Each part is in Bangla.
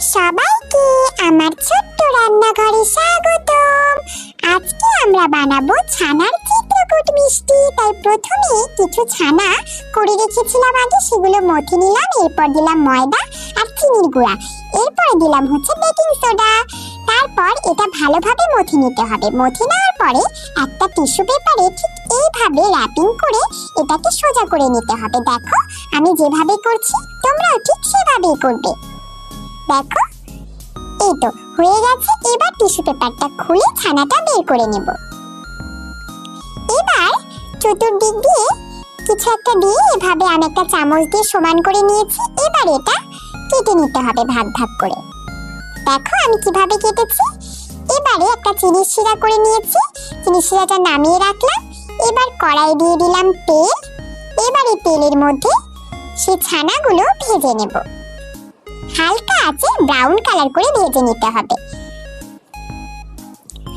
সবাইকে আমার ছোট্ট রান্নাঘরে স্বাগতম। আজকে আমরা বানাবো ছানার চিত্রকূট মিষ্টি। তাই প্রথমে কিছু ছানা করে রেখেছিলাম আগে, সেগুলো মথে নিলাম, এরপর দিলাম ময়দা আর চিনির গুঁড়া। এরপর দিলাম হচ্ছে বেকিং সোডা। তারপর এটা ভালোভাবে মথে নিতে হবে। মথে নেওয়ার পরে একটা টিস্যু পেপারে ঠিক এইভাবে র্যাপিং করে এটাকে সোজা করে নিতে হবে। দেখো, আমি যেভাবে করছি, তোমরাও ঠিক সেভাবেই করবে। দেখো। এই তো, হয়ে গেছে, এবার টিস্যু পেপারটা খুলে ছানাটা বের করে নেব। এবার চতুর্দিক দিয়ে কিছু একটা দিয়ে এভাবে আমি একটা চামচ দিয়ে সমান করে নিয়েছি। এবার এটা কেটে নিতে হবে ভাগ ভাগ করে। দেখো আমি কীভাবে কেটেছি। এবারে একটা চিনির শিরা করে নিয়েছি। চিনির শিরাটা নামিয়ে রাখলাম। এবার কড়াই দিয়ে দিলাম তেল। এবারে তেলের মধ্যে সেই ছানাগুলো ভেজে নেব। হালকা আছে ব্রাউন কালার করে ভেজে নিতে হবে।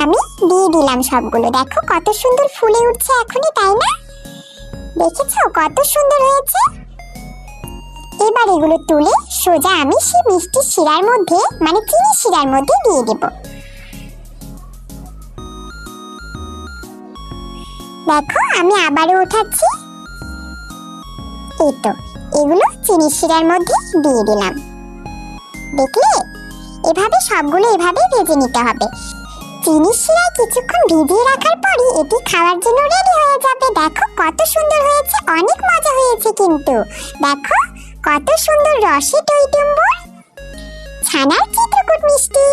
আমি দিয়ে দিলাম সবগুলো। দেখো কত সুন্দর ফুলে উঠছে এখনই, তাই না? দেখেছ কত সুন্দর হয়েছে? এবার এগুলো তুলে সোজা আমি সেই মিষ্টি শিরার মধ্যে মানে চিনি শিরার মধ্যে দিয়ে দেব। দেখো আমি আবারও উঠাচ্ছি। এই তো, এগুলো চিনি শিরার মধ্যে দিয়ে দিলাম। দেখলে? এভাবে সবগুলো এভাবে ভেজে নিতে হবে। চিনি শিরায় কিছুক্ষণ ভিজিয়ে রাখার পরই এটি খাওয়ার জন্য রেডি হয়ে যাবে। দেখো কত সুন্দর হয়েছে, অনেক মজা হয়েছে কিন্তু। দেখো কত সুন্দর রসে টইটুম্বর ছানার চিত্রকূট মিষ্টি।